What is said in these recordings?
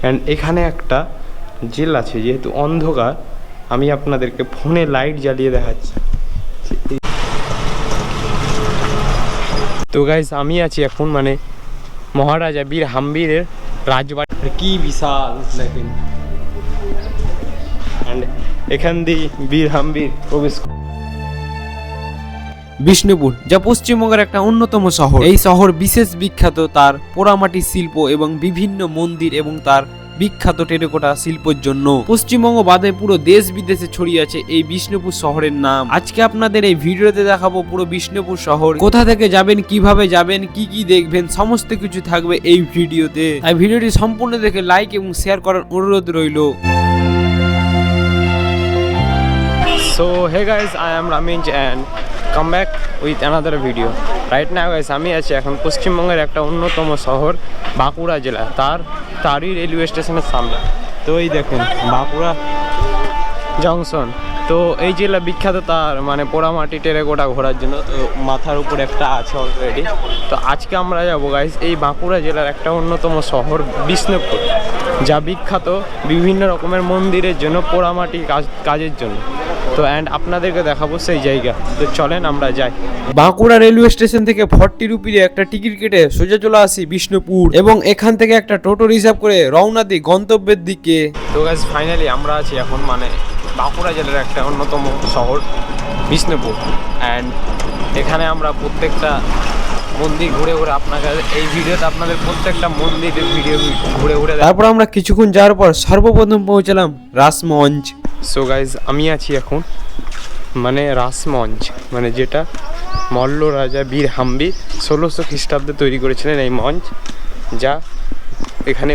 And এখানে একটা jail আছে, যেহেতু অন্ধকার, আমি আপনাদেরকে ফোনে লাইট জ্বালিয়ে দেখাচ্ছি তো গাইজ আমি আছি এখন মানে মহারাজা বীর হাম্বিরের রাজবাড়ি কি বিশাল দেখেন এখান দিয়ে বীর হাম্বির প্রবেশ। বিষ্ণুপুর যা পশ্চিমবঙ্গের একটা অন্যতম শহর। এই শহর বিশেষ বিখ্যাত তার পোড়ামাটি শিল্প এবং বিভিন্ন মন্দির এবং তার বিখ্যাত টেরাকোটা শিল্পের জন্য। পশ্চিমবঙ্গ বাদে পুরো দেশ বিদেশে ছড়িয়ে আছে এই বিষ্ণুপুর শহরের নাম। আজকে আপনাদের এই ভিডিওতে দেখাবো পুরো বিষ্ণুপুর শহর। কোথা থেকে যাবেন কীভাবে যাবেন কি কি দেখবেন সমস্ত কিছু থাকবে এই ভিডিওতে। তাই ভিডিওটি সম্পূর্ণ দেখে লাইক এবং শেয়ার করার অনুরোধ রইল। So hey guys, I am Raminj and come back with another video. Right now guys, আমি আছি এখন পশ্চিমবঙ্গের একটা অন্যতম শহর বাঁকুড়া জেলা। তার তারই রেলওয়ে স্টেশনের সামনে। তো এই দেখুন বাঁকুড়া জংশন তো এই জেলা বিখ্যাত তার মানে পোড়ামাটি টেরেকোটা ঘোরার জন্য। তো মাথার উপর একটা আছে অলরেডি তো আজকে আমরা যাব গাইস এই বাঁকুড়া জেলার একটা অন্যতম শহর বিষ্ণুপুর। যা বিখ্যাত বিভিন্ন রকমের মন্দিরের জন্য পোড়ামাটি কাজ কাজের জন্য। তো অ্যান্ড আপনাদেরকে দেখাবো সেই জায়গা। তো চলেন আমরা যাই। বাঁকুড়া রেলওয়ে স্টেশন থেকে ফর্টি রুপিরে একটা টিকিট কেটে সোজা চলে আসি বিষ্ণুপুর এবং এখান থেকে একটা টোটো রিজার্ভ করে রওনা দিই গন্তব্যের দিকে। তো গাইজ ফাইনালি আমরা আছি এখন মানে বাঁকুড়া জেলার একটা অন্যতম শহর বিষ্ণুপুর। অ্যান্ড এখানে আমরা প্রত্যেকটা মন্দির ঘুরে ঘুরে আপনাকে এই ভিডিওতে আপনাদের প্রত্যেকটা মন্দিরের ভিডিও ঘুরে ঘুরে তারপর আমরা কিছুক্ষণ যাওয়ার পর সর্বপ্রথম পৌঁছালাম রাসমঞ্চ। সো গাইজ আমি আছি এখন মানে রাসমঞ্চ মানে যেটা মল্ল রাজা বীর হাম্বি ষোলোশো খ্রিস্টাব্দে তৈরি করেছিলেন এই মঞ্চ, যা এখানে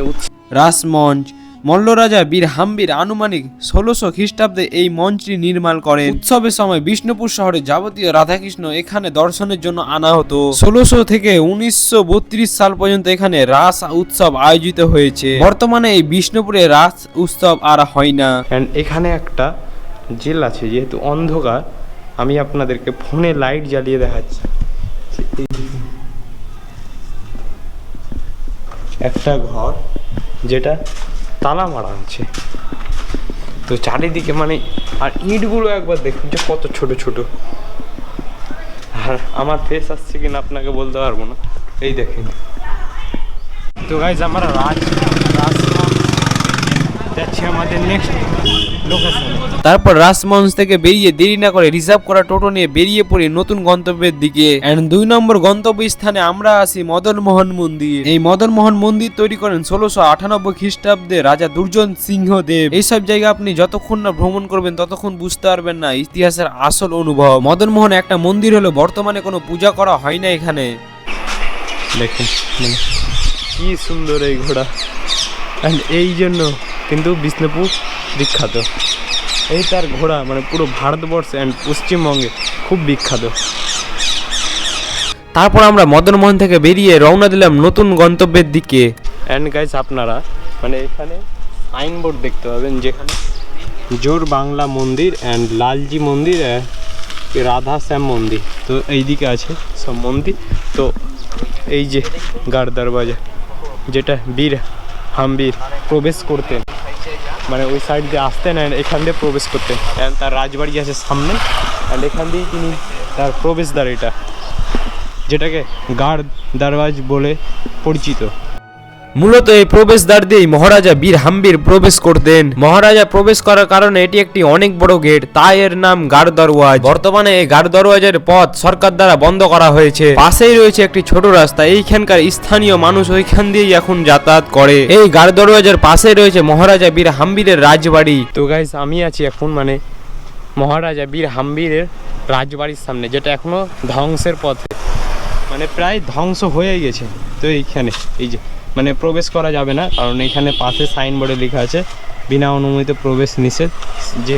রাসমঞ্চ মল্ল রাজা বীর হাম্বির আনুমানিক ষোলোশো খ্রিস্টাব্দে এই মঞ্চটি নির্মাণ করেন। উৎসবের সময় বিষ্ণুপুর শহরে যাবতীয় রাধাকৃষ্ণ এখানে দর্শনের জন্য আনা হতো। ষোলোশো থেকে উনিশশো বত্রিশ সাল পর্যন্ত এখানে রাস উৎসব আয়োজিত হয়েছে। বর্তমানে এই বিষ্ণুপুরে রাস উৎসব আর হয় না। এখানে একটা জেল আছে, যেহেতু অন্ধকার, আমি আপনাদেরকে ফোনে লাইট জ্বালিয়ে দেখাচ্ছি। একটা ঘর, যেটা তালা মারা আছে তো চারিদিকে মানে আর ইঁটগুলো একবার দেখুন যে কত ছোট ছোট। আর আমার ফেস আসছে কিনা আপনাকে বলতে পারব না। এই দেখেন। তো গাইজ আমরা রাজ যাচ্ছি আমাদের নেক্সট লোকেশন তারপর রাসমঞ্চ থেকে বেরিয়ে দেরি না করে রিজার্ভ করা টোটো নিয়ে বেরিয়ে পড়ি নতুন গন্তব্যের দিকে। এন্ড দুই নম্বর গন্তব্য স্থানে আমরা আসি মদন মোহন মন্দির। এই মদন মোহন মন্দির তৈরি করেন ষোলোশো আটানব্বই খ্রিস্টাব্দে রাজা দুর্জন সিংহ দেব এইসব জায়গা আপনি যতক্ষণ না ভ্রমণ করবেন ততক্ষণ বুঝতে পারবেন না ইতিহাসের আসল অনুভব। মদন মোহন একটা মন্দির হলো বর্তমানে কোনো পূজা করা হয় না এখানে। দেখুন মানে কি সুন্দর এই ঘোড়া। অ্যান্ড এই জন্য কিন্তু বিষ্ণুপুর বিখ্যাত। এই তার ঘোড়া মানে পুরো ভারতবর্ষে অ্যান্ড পশ্চিমবঙ্গে খুব বিখ্যাত। তারপর আমরা মদন মোহন থেকে বেরিয়ে রওনা দিলাম নতুন গন্তব্যের দিকে। অ্যান্ড গাইজ আপনারা মানে এখানে সাইনবোর্ড দেখতে পাবেন যেখানে জোর বাংলা মন্দির অ্যান্ড লালজি মন্দির রাধা শ্যাম মন্দির। তো এইদিকে আছে সব মন্দির। তো এই যে গাড় দরওয়াজা, যেটা বীর হামবীর প্রবেশ করতেন। মানে ওই সাইড দিয়ে আসতেন অ্যান্ড এখান দিয়ে প্রবেশ করতেন। অ্যান্ড তার রাজবাড়ি আছে সামনে। অ্যান্ড এখান দিয়েই তিনি তার প্রবেশদ্বার এটা, যেটাকে গার্ড দারওয়াজ বলে পরিচিত। মূলত এই প্রবেশদ্বার দিয়েই মহারাজা বীর হাম্বির প্রবেশ করতেন। মহারাজা প্রবেশ করার কারণে এটি একটি অনেক বড় গেট, তাই এর নাম গাড় দরওয়াজ বর্তমানে এই গাড় দরওয়াজের পথ সরকার দ্বারা বন্ধ করা হয়েছে। পাশেই রয়েছে একটি ছোট রাস্তা, এইখানকার স্থানীয় মানুষ ওইখান দিয়েই এখন যাতায়াত করে। এই গাড় দরওয়াজের পাশে রয়েছে মহারাজা বীর হাম্বিরের রাজবাড়ি। তো গাইস আমি আছি এখন মানে মহারাজা বীর হাম্বিরের রাজবাড়ির সামনে, যেটা এখনও ধ্বংসের পথে। মানে প্রায় ধ্বংস হয়ে গেছে। তো এইখানে, এই যে। মানে প্রবেশ করা যাবে না, কারণ এখানে পাশে সাইনবোর্ডে লেখা আছে, বিনা অনুমতিতে প্রবেশ নিষেধ। যে,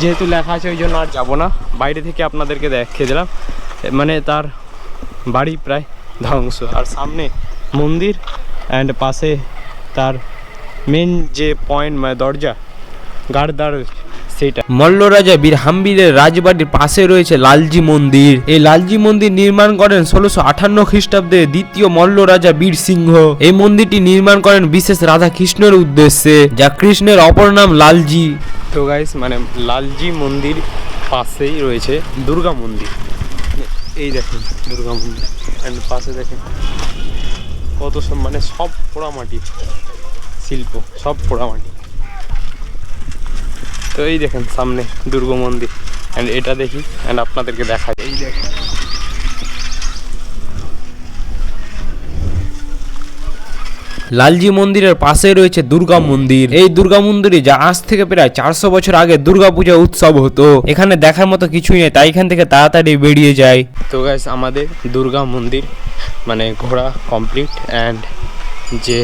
যেহেতু লেখা আছে, ওই জন্য আর যাব না। বাইরে থেকে আপনাদেরকে দেখিয়ে দিলাম। মানে তার বাড়ি প্রায় ধ্বংস। আর সামনে মন্দির অ্যান্ড পাশে তার মেন যে পয়েন্ট মানে দরজা গার্ডদার সেইটা। মল্ল রাজা বীর হাম্বিরের রাজবাড়ির পাশে রয়েছে লালজি মন্দির। এই লালজি মন্দির নির্মাণ করেন ষোলোশো আঠান্ন খ্রিস্টাব্দে দ্বিতীয় মল্ল রাজা বীর সিংহ। এই মন্দিরটি নির্মাণ করেন বিশেষ রাধা কৃষ্ণের উদ্দেশ্যে যা কৃষ্ণের অপর নাম লালজি। তো গাইস মানে লালজি মন্দির পাশেই রয়েছে দুর্গা মন্দির। মানে এই দেখেন দুর্গা মন্দির। অ্যান্ড পাশে দেখেন কত সব মানে সব পোড়ামাটি শিল্প সব পোড়ামাটি। তো এই দেখেন সামনে দুর্গ মন্দির। অ্যান্ড এটা দেখি অ্যান্ড আপনাদেরকে দেখাই। এই দেখেন। লালজি মন্দিরের পাশে রয়েছে দুর্গা মন্দির। এই দুর্গা মন্দিরে যা আজ থেকে প্রায় চারশো বছর আগে দুর্গা পূজা উৎসব হতো। এখানে দেখার মতো কিছুই নেই তাই এখান থেকে তাড়াতাড়ি বেরিয়ে যায়। তো গাইস আমাদের দুর্গা মন্দির মানে ঘোরা কমপ্লিট অ্যান্ড যে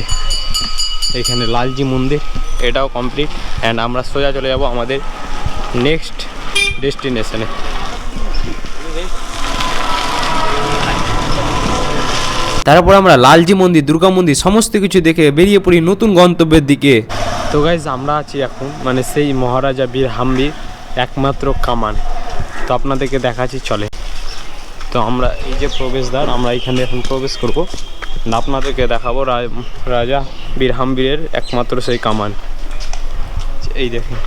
এখানে লালজি মন্দির এটাও কমপ্লিট অ্যান্ড আমরা সোজা চলে যাব আমাদের নেক্সট ডেস্টিনেশনে তারপর আমরা লালজি মন্দির দুর্গা মন্দির সমস্ত কিছু দেখে বেরিয়ে পড়ি নতুন গন্তব্যের দিকে। তো গাইজ আমরা আছি এখন মানে সেই মহারাজা বীর হাম্বির একমাত্র কামান। তো আপনাদেরকে দেখাচ্ছি চলে। তো আমরা এই যে প্রবেশদ্বার আমরা এখানে এখন প্রবেশ করব। আপনাদেরকে দেখাবো রাজা বীর হাম্বিরের একমাত্র সেই কামান এই দেখুন।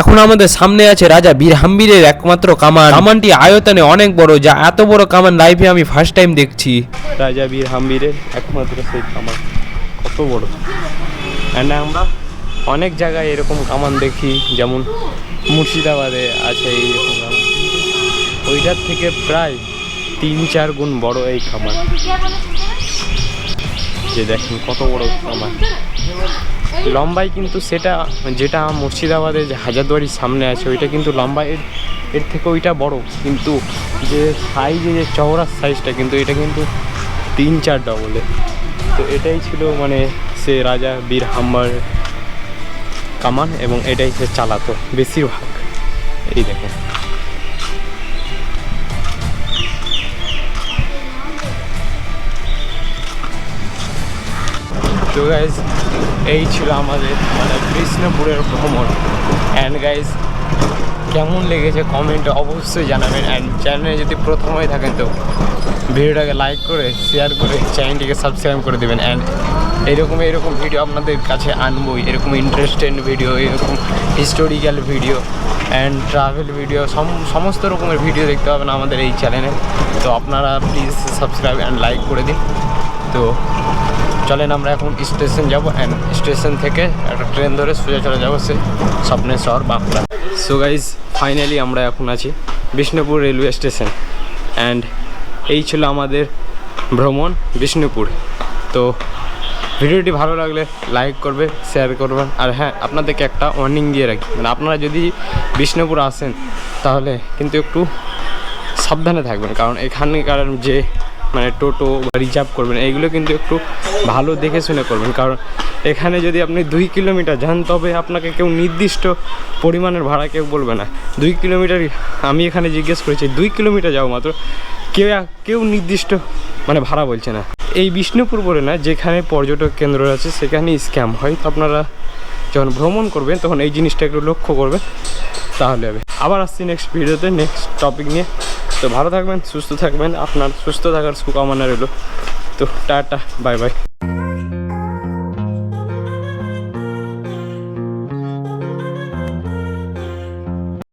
এখন আমাদের সামনে আছে রাজা বীর হাম্বিরের একমাত্র কামান। কামানটি আয়তনে অনেক বড় যা এত বড় কামান লাইফে আমি ফার্স্ট টাইম দেখছি। রাজা বীর হাম্বিরের একমাত্র সেই কামান। কত বড়। অ্যান্ড আমরা অনেক জায়গায় এরকম কামান দেখি যেমন মুর্শিদাবাদে আছে এইরকম কামান। ওইটার থেকে প্রায় তিন চার গুণ বড় এই কামান। যে দেখেন কত বড় কামান লম্বাই কিন্তু সেটা, যেটা মুর্শিদাবাদে যে হাজারদুয়ারির সামনে আছে, ওইটা কিন্তু লম্বা, এর এর থেকে ওইটা বড়। কিন্তু যে সাইজে যে চওড়ার সাইজটা কিন্তু এটা কিন্তু তিন চার ডবলে তো এটাই ছিল মানে সে রাজা বীর হাম্বার কামান এবং এটাই সে চালাতো বেশিরভাগ। এই দেখেন। তো গাইজ এই ছিল আমাদের মানে কৃষ্ণপুরের ভ্রমণ। অ্যান্ড গাইজ কেমন লেগেছে কমেন্টে অবশ্যই জানাবেন। অ্যান্ড চ্যানেলে যদি প্রথম হয়ে থাকেন তো ভিডিওটাকে লাইক করে শেয়ার করে চ্যানেলটিকে সাবস্ক্রাইব করে দেবেন। অ্যান্ড এরকম এরকম ভিডিও আপনাদের কাছে আনবই। এরকম ইন্টারেস্টেড ভিডিও এরকম historical video and travel video সমস্ত রকমের ভিডিও দেখতে পাবেন আমাদের এই চ্যানেলে তো আপনারা প্লিজ সাবস্ক্রাইব অ্যান্ড লাইক করে দিন। তো চলেন আমরা এখন স্টেশন যাব অ্যান্ড স্টেশন থেকে একটা ট্রেন ধরে সোজা চলে যাব সে স্বপ্নের শহর বাঁকুড়া। সো গাইজ ফাইনালি আমরা এখন আছি বিষ্ণুপুর রেলওয়ে স্টেশন অ্যান্ড এই ছিল আমাদের ভ্রমণ বিষ্ণুপুর। তো ভিডিওটি ভালো লাগলে লাইক করবে শেয়ার করবেন আর হ্যাঁ আপনাদেরকে একটা ওয়ার্নিং দিয়ে রাখি মানে আপনারা যদি বিষ্ণুপুর আসেন তাহলে কিন্তু একটু সাবধানে থাকবেন, কারণ এখানকার যে মানে টোটো বা রিজার্ভ করবেন, এইগুলো কিন্তু একটু ভালো দেখে শুনে করবেন। কারণ এখানে যদি আপনি দুই কিলোমিটার যান, তবে আপনাকে কেউ নির্দিষ্ট পরিমাণের ভাড়া কেউ বলবে না। দুই কিলোমিটার আমি এখানে জিজ্ঞেস করেছি, দুই কিলোমিটার যাও মাত্র, কেউ কেউ নির্দিষ্ট মানে ভাড়া বলছে না। এই বিষ্ণুপুর বলে না, যেখানে পর্যটক কেন্দ্র আছে, সেখানে স্ক্যাম হয়। তো আপনারা যখন ভ্রমণ করবেন, তখন এই জিনিসটা একটু লক্ষ্য করবেন, তাহলে হবে। আবার আসছি নেক্সট ভিডিওতে নেক্সট টপিক নিয়ে। তো ভালো থাকবেন সুস্থ থাকবেন। আপনার সুস্থ থাকার শুভকামনা রইল। তো টাটা বাই বাই।